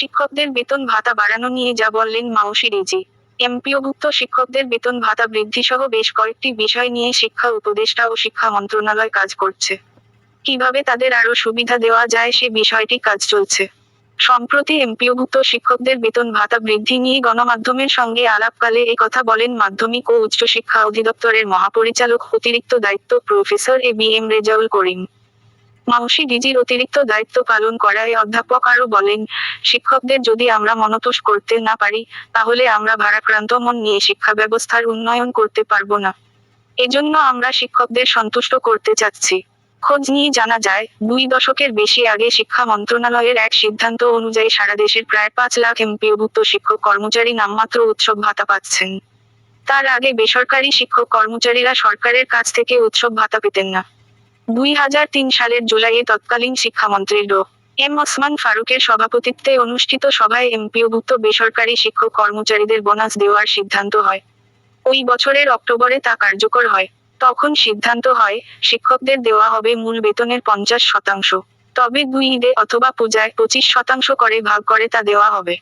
শিক্ষকদের বেতন ভাতা বাড়ানো নিয়ে যা বললেন মাউসি রিজি। এমপিওভুক্ত শিক্ষকদের বেতন ভাতা বৃদ্ধি সহ বেশ কয়েকটি বিষয় নিয়ে শিক্ষা উপদেষ্টা ও শিক্ষা মন্ত্রণালয় কাজ করছে। কীভাবে তাদের আরও সুবিধা দেওয়া যায় সে বিষয়টি কাজ চলছে। সম্প্রতি এমপিওভুক্ত শিক্ষকদের বেতন ভাতা বৃদ্ধি নিয়ে গণমাধ্যমের সঙ্গে আলাপকালে এ কথা বলেন মাধ্যমিক ও উচ্চশিক্ষা অধিদপ্তরের মহাপরিচালক অতিরিক্ত দায়িত্ব professor A B M Rezaul Karim. মাউসি ডিজির অতিরিক্ত দায়িত্ব পালন করায় অধ্যাপক আরও বলেন, শিক্ষকদের যদি আমরা মনতোষ করতে না পারি, তাহলে আমরা ভারাক্রান্ত মন নিয়ে শিক্ষা ব্যবস্থার উন্নয়ন করতে পারব না। এজন্য আমরা শিক্ষকদের সন্তুষ্ট করতে চাচ্ছি। খোঁজ নিয়ে জানা যায়, দুই দশকের বেশি আগে শিক্ষা মন্ত্রণালয়ের এক সিদ্ধান্ত অনুযায়ী সারা দেশের প্রায় পাঁচ লাখ এমপিওভুক্ত শিক্ষক কর্মচারী নামমাত্র উৎসব ভাতা পাচ্ছেন। তার আগে বেসরকারি শিক্ষক কর্মচারীরা সরকারের কাছ থেকে উৎসব ভাতা পেতেন না। দুই হাজার তিন সালের জুলাইয়ে তৎকালীন শিক্ষামন্ত্রী ড। এম ওসমান ফারুকের সভাপতিত্বে অনুষ্ঠিত সভায় এমপিওভুক্ত বেসরকারি শিক্ষক কর্মচারীদের বোনাস দেওয়ার সিদ্ধান্ত হয়। ওই বছরের অক্টোবরে তা কার্যকর হয়। তখন সিদ্ধান্ত হয়, শিক্ষকদের দেওয়া হবে মূল বেতনের পঞ্চাশ শতাংশ। তবে দুই ঈদে অথবা পূজায় পঁচিশ শতাংশ করে ভাগ করে তা দেওয়া হবে।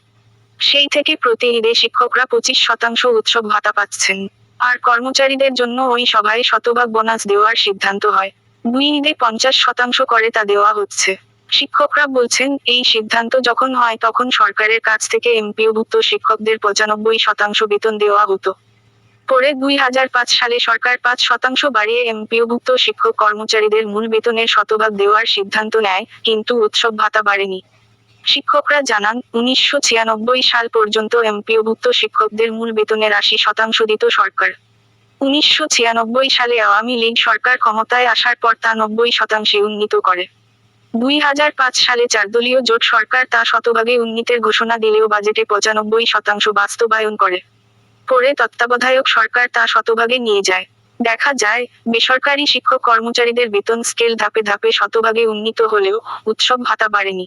সেই থেকে প্রতি ঈদে শিক্ষকরা পঁচিশ শতাংশ উৎসব ভাতা পাচ্ছেন। আর কর্মচারীদের জন্য ওই সভায় শতভাগ বোনাস দেওয়ার সিদ্ধান্ত হয়। দুই ঈদে পঞ্চাশ শতাংশ করে তা দেওয়া হচ্ছে। শিক্ষকরা বলছেন, এই সিদ্ধান্ত যখন হয় তখন সরকারের কাছ থেকে এমপিওভুক্ত শিক্ষকদের পঁচানব্বই শতাংশ বেতন দেওয়া হতো। পরে দুই হাজার পাঁচ সালে সরকার পাঁচ শতাংশ বাড়িয়ে এমপিওভুক্ত শিক্ষক কর্মচারীদের মূল বেতনের শতভাগ দেওয়ার সিদ্ধান্ত নেয়, কিন্তু উৎসব ভাতা বাড়েনি। শিক্ষকরা জানান, উনিশশো ছিয়ানব্বই সাল পর্যন্ত এমপিওভুক্ত শিক্ষকদের মূল বেতনের আশি শতাংশ দিত সরকার। উনিশশো ছিয়ানব্বই সালে আওয়ামী লীগ সরকার ক্ষমতায় আসার পর তা নব্বই শতাংশে উন্নীত করে। দুই হাজার পাঁচ সালে চারদলীয় জোট সরকার তা শতভাগে উন্নীতের ঘোষণা দিলেও বাজেটে পঁচানব্বই শতাংশ বাস্তবায়ন করে। পরে তত্ত্বাবধায়ক সরকার তা শতভাগে নিয়ে যায়। দেখা যায়, বেসরকারি শিক্ষক কর্মচারীদের বেতন স্কেল ধাপে ধাপে শতভাগে উন্নীত হলেও উৎসব ভাতা বাড়েনি।